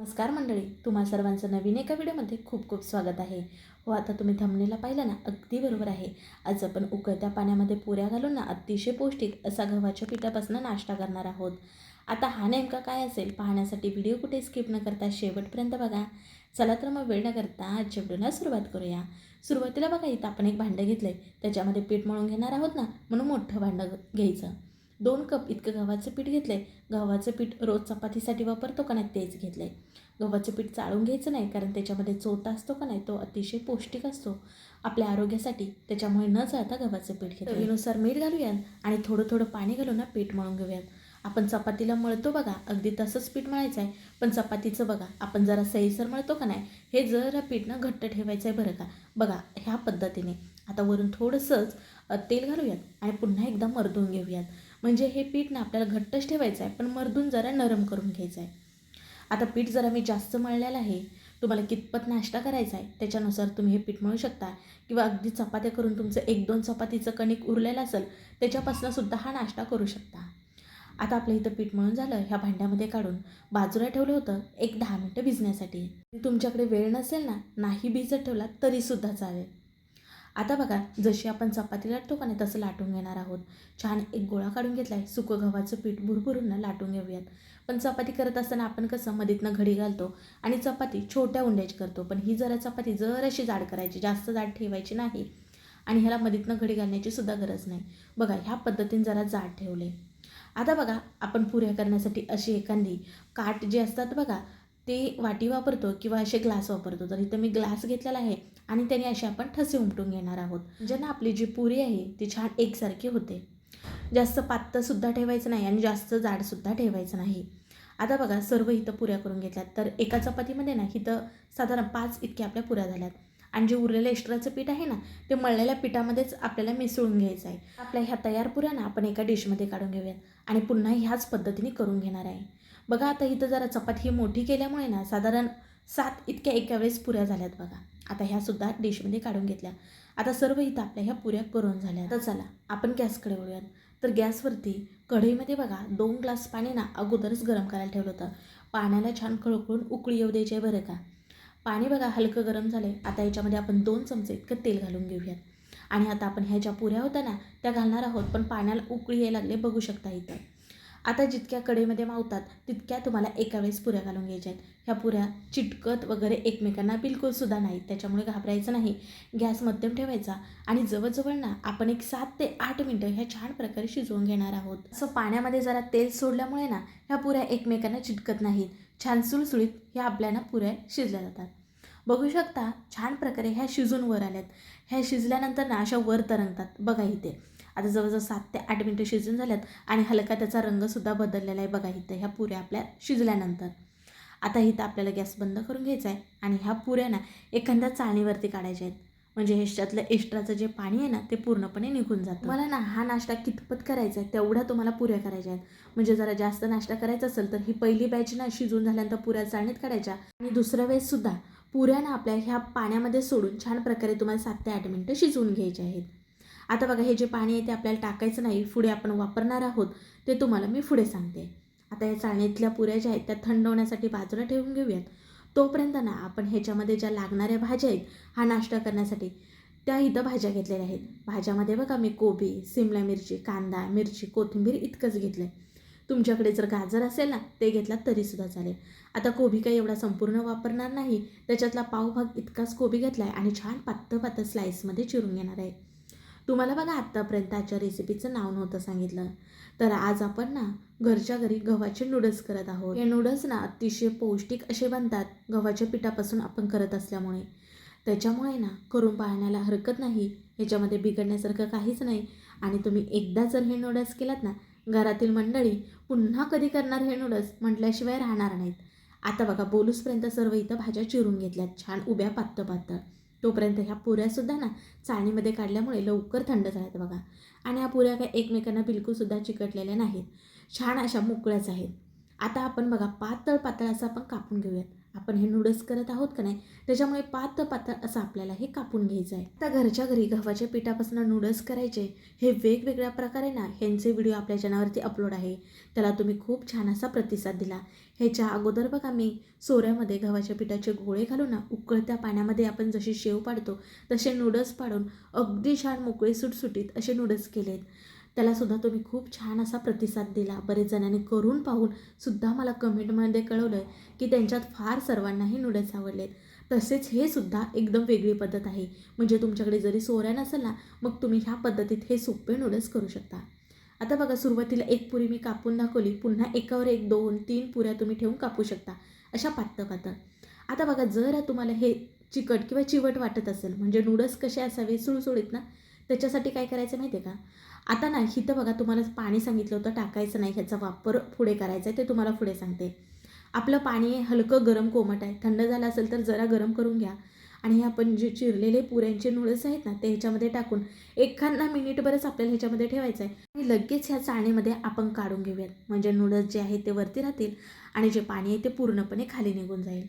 नमस्कार मंडळी तुम्हा सर्वांचं नवीन एका व्हिडिओमध्ये खूप खूप स्वागत आहे. हो आता तुम्ही थंबनेला पाहिलं ना अगदी बरोबर आहे. आज आपण उकळत्या पाण्यामध्ये पुऱ्या घालून ना अतिशय पौष्टिक असा गव्हाच्या पिठापासून नाश्ता करणार आहोत. आता हा नेमका काय असेल पाहण्यासाठी व्हिडिओ कुठे स्किप न करता शेवटपर्यंत बघा. चला तर मग वेळ न करता आजच्या व्हिडिओला सुरुवात करूया. सुरुवातीला बघा इथं आपण एक भांडं घेतलं आहे त्याच्यामध्ये पीठ मळून घेणार आहोत ना म्हणून मोठं भांडं घ्यायचं. दोन कप इतकं गव्हाचं पीठ घेतलं आहे गव्हाचं पीठ रोज चपातीसाठी वापरतो का नाही तेच घेतलं आहे गव्हाचं पीठ चाळून घ्यायचं नाही कारण त्याच्यामध्ये चोथा असतो का नाही तो अतिशय पौष्टिक असतो. आपल्या आरोग्यासाठी त्याच्यामुळे न जाता गव्हाचं पीठ घेतो चवीनुसार मीठ घालूयात आणि थोडं थोडं पाणी घालून ना पीठ मळून घेऊयात. आपण चपातीला मळतो बघा अगदी तसंच पीठ मळायचं आहे पण चपातीचं बघा आपण जरा सहीसर मळतो का नाही हे जरा पीठ ना घट्ट ठेवायचं आहे बरं का. बघा ह्या पद्धतीने. आता वरून थोडंसंच तेल घालूयात आणि पुन्हा एकदा मर्दून घेऊयात. म्हणजे हे पीठ ना आपल्याला घट्टच ठेवायचं आहे पण मर्दून जरा नरम करून घ्यायचं आहे. आता पीठ जरा मी जास्त मळलेलं आहे तुम्हाला कितपत नाश्ता करायचा आहे त्याच्यानुसार तुम्ही हे पीठ मळू शकता. किंवा अगदी चपात्या करून तुमचं एक दोन चपातीचं कणिक उरलेलं असेल त्याच्यापासून सुद्धा हा नाश्ता करू शकता. आता आपलं इथं पीठ मळून झालं ह्या भांड्यामध्ये काढून बाजूला ठेवलं होतं एक दहा मिनटं भिजण्यासाठी. तुमच्याकडे वेळ नसेल ना नाही भिजत ठेवला तरीसुद्धा चालेल. आता बघा जशी आपण चपाती लाटतो का नाही तसं लाटून घेणार आहोत. छान एक गोळा काढून घेतला आहे सुकं गव्हाचं पीठ भुरभुरून ना लाटून घेऊयात. पण चपाती करत असताना आपण कसं मधीतनं घडी घालतो आणि चपाती छोट्या उंड्याची करतो. पण ही जरा चपाती जराशी जाड करायची जास्त जाड ठेवायची नाही. आणि ह्याला मधीतनं घडी घालण्याची सुद्धा गरज नाही. बघा ह्या पद्धतीने जरा जाड ठेवले आता बघा आपण पुऱ्या करण्यासाठी अशी एखादी काठ जे असतात बघा ते वाटी वापरतो किंवा असे ग्लास वापरतो. तर इथं मी ग्लास घेतलेला आहे आणि त्याने असे आपण ठसे उमटून घेणार आहोत. म्हणजे ना आपली जी पुरी आहे ती छान एकसारखी होते. जास्त पातळसुद्धा ठेवायचं नाही आणि जास्त जाडसुद्धा ठेवायचं नाही. आता बघा सर्व इथं पुऱ्या करून घेतल्यात. तर एका चपातीमध्ये ना इथं साधारण पाच इतक्या आपल्या पुऱ्या झाल्यात. आणि जे उरलेलं एक्स्ट्राचं पीठ आहे ना ते मळलेल्या पिठामध्येच आपल्याला मिसळून घ्यायचं आहे. आपल्या ह्या तयार पुऱ्या ना आपण एका डिशमध्ये काढून घेऊयात. आणि पुन्हा ह्याच पद्धतीने करून घेणार आहे. बघा आता इथं जरा चपाती ही मोठी केल्यामुळे ना साधारण सात इतक्या एका वेळेस पुऱ्या झाल्यात बघा. आता ह्यासुद्धा डिशमध्ये काढून घेतल्या. आता सर्व इथं आपल्या ह्या पुऱ्या करून झाल्या. तर चला आपण गॅसकडे वळूयात. तर गॅसवरती कढईमध्ये बघा दोन ग्लास पाणी ना अगोदरच गरम करायला ठेवलं होतं. पाण्याला छान खळखळून उकळी येऊ द्यायची आहे बरं का. पाणी बघा हलकं गरम झालं आहे आता याच्यामध्ये आपण दोन चमचे इतकं तेल घालून घेऊयात. आणि आता आपण ह्या ज्या पुऱ्या होत्या ना त्या घालणार आहोत. पण पाण्याला उकळी यायला लागले बघू शकता इथं. आता जितक्या कडेमध्ये मावतात तितक्या तुम्हाला एका वेळेस पुऱ्या घालून घ्यायच्या आहेत. ह्या पुऱ्या चिटकत वगैरे एकमेकांना बिलकुलसुद्धा नाहीत. त्याच्यामुळे घाबरायचं नाही. गॅस मध्यम ठेवायचा आणि जवळजवळ ना आपण एक सात ते आठ मिनटं ह्या छान प्रकारे शिजवून घेणार आहोत. असं पाण्यामध्ये जरा तेल सोडल्यामुळे ना ह्या पुऱ्या एकमेकांना चिटकत नाहीत. छान सुळसुळीत ह्या आपल्याला पुऱ्या शिजल्या जातात. बघू शकता छान प्रकारे ह्या शिजून वर आल्यात. ह्या शिजल्यानंतर ना अशा वर तरंगतात. बघा इथे. आता जवळजवळ सात ते आठ मिनटं शिजून झाल्यात आणि हलका त्याचा रंगसुद्धा बदललेला आहे. बघा इथं ह्या पुऱ्या आपल्या शिजल्यानंतर. आता इथं आपल्याला गॅस बंद करून घ्यायचा आहे आणि ह्या पुऱ्या ना एखाद्या चाळणीवरती काढायच्या आहेत. म्हणजे ह्याच्यातलं एक्स्ट्राचं जे पाणी आहे ना ते पूर्णपणे निघून जातं. मला ना हा नाश्ता कितपत करायचा आहे तेवढ्या तुम्हाला पुऱ्या करायच्या आहेत. म्हणजे जरा जास्त नाश्ता करायचा असेल तर ही पहिली बॅच ना शिजून झाल्यानंतर पुऱ्या चाळणीत काढायच्या. आणि दुसऱ्या वेळेससुद्धा पुऱ्या ना आपल्या ह्या पाण्यामध्ये सोडून छान प्रकारे तुम्हाला सात ते आठ मिनटं शिजवून घ्यायचे आहेत. आता बघा हे जे पाणी आहे ते आपल्याला टाकायचं नाही पुढे आपण वापरणार आहोत ते तुम्हाला मी पुढे सांगते. आता या चाळणीतल्या पुऱ्या ज्या आहेत त्या थंड होण्यासाठी बाजूला ठेवून घेऊयात. तोपर्यंत ना आपण ह्याच्यामध्ये ज्या लागणाऱ्या भाज्या आहेत हा नाश्ता करण्यासाठी त्या इथं भाज्या घेतलेल्या आहेत. भाज्यामध्ये बघा मी कोबी सिमला मिरची कांदा मिरची कोथिंबीर इतकंच घेतलं आहे तुमच्याकडे जर गाजर असेल ना ते घेतला तरीसुद्धा चालेल. आता कोबी काही एवढा संपूर्ण वापरणार नाही त्याच्यातला पावभाग इतकाच कोबी घेतला आहे आणि छान पातळ पातळ स्लाईसमध्ये चिरून घेणार आहे. तुम्हाला बघा आत्तापर्यंत आजच्या रेसिपीचं नाव नव्हतं सांगितलं. तर आज आपण ना घरच्या घरी गव्हाचे नूडल्स करत आहोत. हे नूडल्स ना अतिशय पौष्टिक असे बनतात गव्हाच्या पिठापासून आपण करत असल्यामुळे. त्याच्यामुळे ना करून पाहण्याला हरकत नाही ह्याच्यामध्ये बिघडण्यासारखं काहीच नाही. आणि तुम्ही एकदा जर हे नूडल्स केलात ना घरातील मंडळी पुन्हा कधी करणार हे नूडल्स म्हटल्याशिवाय राहणार नाहीत. आता बघा बोलूसपर्यंत सर्व इथं भाज्या चिरून घेतल्यात छान उभ्या पातळ पातळ तोपर्यंत ह्या पुऱ्यासुद्धा ना चाळणीमध्ये काढल्यामुळे लवकर थंड झाल्यात बघा. आणि ह्या पुऱ्या काय एकमेकांना बिलकुलसुद्धा चिकटलेल्या नाहीत. छान अशा मोकळ्याच आहेत. आता आपण बघा पातळ पातळ असं आपण कापून घेऊयात. आपण हे नूडल्स करत आहोत का नाही? त्याच्यामुळे पातळ पातळ असं आपल्याला हे कापून घ्यायचं आहे. आता घरच्या घरी गव्हाच्या पिठापासून नूडल्स करायचे हे वेगवेगळ्या प्रकारे ना ह्यांचे व्हिडिओ आपल्या चॅनलवरती अपलोड आहे. त्याला तुम्ही खूप छान असा प्रतिसाद दिला. ह्याच्या अगोदर बघा मी सोऱ्यामध्ये गव्हाच्या पिठाचे गोळे घालून ना उकळत्या पाण्यामध्ये आपण जशी शेव पाडतो तसे नूडल्स पाडून अगदी छान मोकळे सुटसुटीत असे नूडल्स केलेत. त्यालासुद्धा तुम्ही खूप छान असा प्रतिसाद दिला. बरेच जणांनी करून पाहून सुद्धा मला कमेंटमध्ये कळवलं की त्यांच्यात फार सर्वांनाही नूडल्स आवडलेत. तसेच हे सुद्धा एकदम वेगळी पद्धत आहे. म्हणजे तुमच्याकडे जरी सोऱ्या नसेल ना मग तुम्ही ह्या पद्धतीत हे सोपे नूडल्स करू शकता. आता बघा सुरुवातीला एक पुरी मी कापून दाखवली. पुन्हा एकावर एक दोन तीन पुऱ्या तुम्ही ठेवून कापू शकता. अशा पातळ पातळ आता बघा जर तुम्हाला हे चिकट किंवा चिवट वाटत असेल म्हणजे नूडल्स कसे असावे सुळसुळीत ना त्याच्यासाठी काय करायचं माहिती आहे का? आता ना इथं बघा तुम्हाला पाणी सांगितलं होतं टाकायचं नाही ह्याचा वापर पुढे करायचा आहे ते तुम्हाला पुढे सांगते. आपलं पाणी हलकं गरम कोमट आहे थंड झालं असेल तर जरा गरम करून घ्या. आणि हे आपण जे चिरलेले पुऱ्यांचे नूडल्स आहेत ना ते ह्याच्यामध्ये टाकून एखादा मिनिटभरच आपल्याला ह्याच्यामध्ये ठेवायचं आहे. आणि लगेच ह्या चाळणीमध्ये आपण काढून घेऊयात. म्हणजे नूडल्स जे आहेत ते वरती राहतील आणि जे पाणी आहे ते पूर्णपणे खाली निघून जाईल.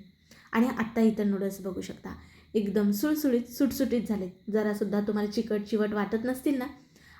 आणि आत्ता इथं नूडल्स बघू शकता. एकदम सुळसुळीत सुटसुटीत झालेत जरासुद्धा तुम्हाला चिकट चिवट वाटत नसतील ना?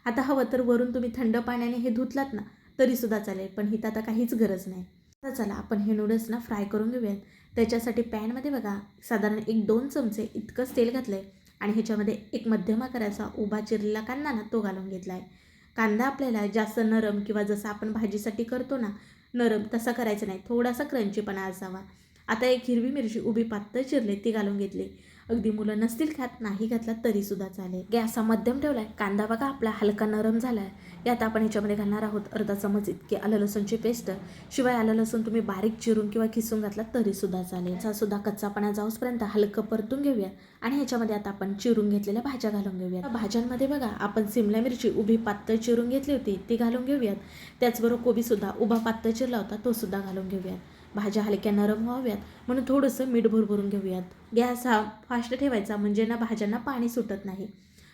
आता हवं तर वरून तुम्ही थंड पाण्याने हे धुतलात ना तरीसुद्धा चालेल पण हिथं आता काहीच गरज नाही. आता चला आपण हे नूडल्स ना फ्राय करून घेऊयात. त्याच्यासाठी पॅनमध्ये बघा साधारण एक दोन चमचे इतकंच तेल घातलं आहे आणि ह्याच्यामध्ये एक मध्यम आकाराचा उभा चिरलेला कांदा ना तो घालून घेतला आहे कांदा आपल्याला जास्त नरम किंवा जसं आपण भाजीसाठी करतो ना नरम तसा करायचं नाही थोडासा क्रंचीपणा असावा. आता एक हिरवी मिरची उभी पातळ चिरली ती घालून घेतली. अगदी मुलं नसतील खात नाही घातला तरीसुद्धा चालेल. गॅस हा मध्यम ठेवला आहे कांदा बघा आपला हलका नरम झाला आहे यात आपण ह्याच्यामध्ये घालणार आहोत अर्धा चमच इतके आलं लसूणची पेस्ट. शिवाय आलं लसूण तुम्ही बारीक चिरून किंवा खिसून घातला तरीसुद्धा चालेल. याचा सुद्धा कच्चापणा जाऊसपर्यंत हलकं परतून घेऊया आणि ह्याच्यामध्ये आता आपण चिरून घेतलेल्या भाज्या घालून घेऊया भाज्यांमध्ये बघा आपण सिमला मिरची उभी पातळ चिरून घेतली होती ती घालून घेऊयात. त्याचबरोबर कोबीसुद्धा उभा पातळ चिरला होता तो सुद्धा घालून घेऊयात. भाज्या हलक्या नरम व्हाव्यात. म्हणून थोडंसं मीठ भरभरून घेऊयात. गॅस हा फास्ट ठेवायचा म्हणजे ना भाज्यांना पाणी सुटत नाही.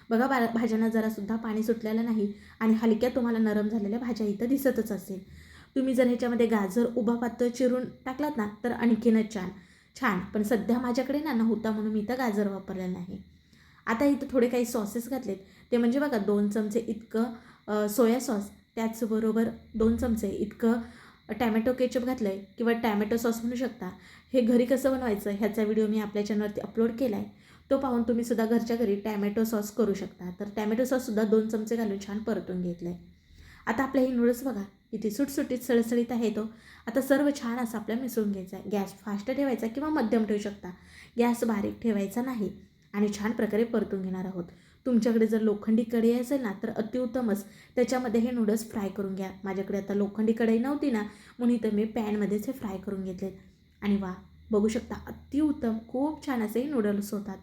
बघा बा भाज्यांना जरासुद्धा पाणी सुटलेलं नाही आणि हलक्या तुम्हाला नरम झालेल्या भाज्या इथं दिसतच असेल. तुम्ही जर ह्याच्यामध्ये गाजर उभा पातळ चिरून टाकलात ना तर आणखीनच छान. छान. पण सध्या माझ्याकडे ना नव्हता म्हणून मी इथं गाजर वापरलेलं नाही. आता इथं थोडे काही सॉसेस घातलेत. ते म्हणजे बघा दोन चमचे इतकं सोया सॉस त्याचबरोबर दोन चमचे इतकं टॅमॅटो केचप घातलं आहे किंवा टॅमॅटो सॉस म्हणू शकता हे घरी कसं बनवायचं ह्याचा व्हिडिओ मी आपल्या चॅनलवरती अपलोड केला आहे तो पाहून तुम्ही सुद्धा घरच्या घरी टॅमॅटो सॉस करू शकता. तर टॅमॅटो सॉससुद्धा दोन चमचे घालून छान परतून घेतलं आहे आता आपल्या हे नूडल्स बघा किती सुटसुटीत सळसळीत आहे तो. आता सर्व छान असं आपल्याला मिसळून घ्यायचा. आहे गॅस फास्ट ठेवायचा किंवा मध्यम ठेवू शकता. गॅस बारीक ठेवायचा नाही. आणि छान प्रकारे परतून घेणार आहोत. तुमच्याकडे जर लोखंडी कढई असेल ना तर अतिउत्तमच त्याच्यामध्ये हे नूडल्स फ्राय करून घ्या. माझ्याकडे आता लोखंडी कढई नव्हती ना म्हणून इथं मी पॅनमध्येच हे फ्राय करून घेतलेत. आणि वा बघू शकता अतिउत्तम खूप छान असे नूडल्स होतात.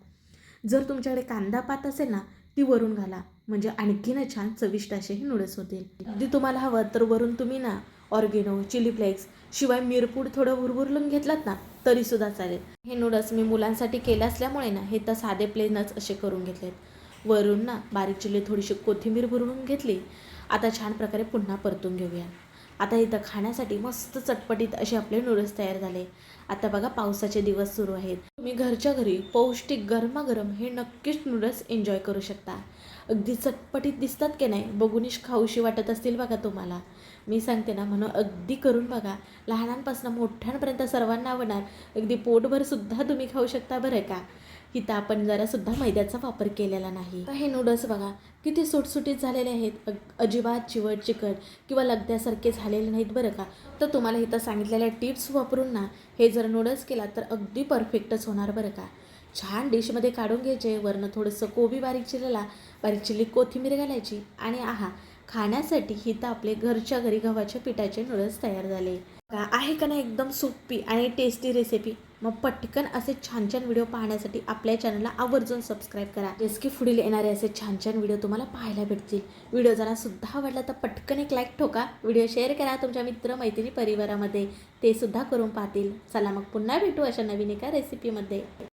जर तुमच्याकडे कांदा पात असेल ना ती वरून घाला. म्हणजे आणखीनच छान चविष्ट असे हे नूडल्स होतील. अगदी तुम्हाला हवं तर वरून तुम्ही ना ऑर्गेनो चिली फ्लेक्स शिवाय मिरपूड थोडं भुरभुरलून घेतलात ना तरीसुद्धा चालेल. हे नूडल्स मी मुलांसाठी केले असल्यामुळे ना हे तर साधे प्लेनच असे करून घेतलेत. वरून ना बारीक चिल्ली थोडीशी कोथिंबीर भरून घेतली. आता छान प्रकारे पुन्हा परतून घेऊया. आता इथं खाण्यासाठी मस्त चटपटीत असे आपले नूडल्स तयार झाले. आता बघा पावसाचे दिवस सुरू आहेत. तुम्ही घरच्या घरी पौष्टिक गरमागरम हे नक्कीच नूडल्स एन्जॉय करू शकता. अगदी चटपटीत दिसतात की नाही बघूनच खाऊशी वाटत असतील बघा तुम्हाला. मी सांगते ना म्हणून अगदी करून बघा. लहानांपासून मोठ्यांपर्यंत सर्वांना आवडणार. अगदी पोटभरसुद्धा तुम्ही खाऊ शकता बरं का? इथं आपण जरासुद्धा मैद्याचा वापर केलेला नाही. हे नूडल्स बघा किती सुटसुटीत झालेले आहेत. अजिबात चिवट चिकट किंवा लगद्यासारखे झालेले नाहीत बरं का? तर तुम्हाला इथं सांगितलेल्या टिप्स वापरून ना हे जर नूडल्स केला तर अगदी परफेक्टच होणार बरं का? छान डिशमध्ये काढून घ्यायचे वरनं थोडंसं कोबी बारीक चिरलेला बारीक चिरली कोथिंबीर घालायची आणि आहा खाण्यासाठी हिथं आपले घरच्या घरी गव्हाच्या पिठाचे नूडल्स तयार झाले. का? आहे का नाही एकदम सोपी आणि टेस्टी रेसिपी मग पटकन असे छान छान व्हिडिओ पाहण्यासाठी आपल्या चॅनलला आवर्जून सबस्क्राईब करा. जस की पुढील येणारे असे छान छान व्हिडिओ तुम्हाला पाहायला भेटतील. व्हिडिओ जरा सुद्धा आवडला तर पटकन एक लाईक ठोका. व्हिडिओ शेअर करा तुमच्या मित्र मैत्रिणी परिवारामध्ये. ते सुद्धा करून पाहतील. चला मग पुन्हा भेटू अशा नवीन एका रेसिपीमध्ये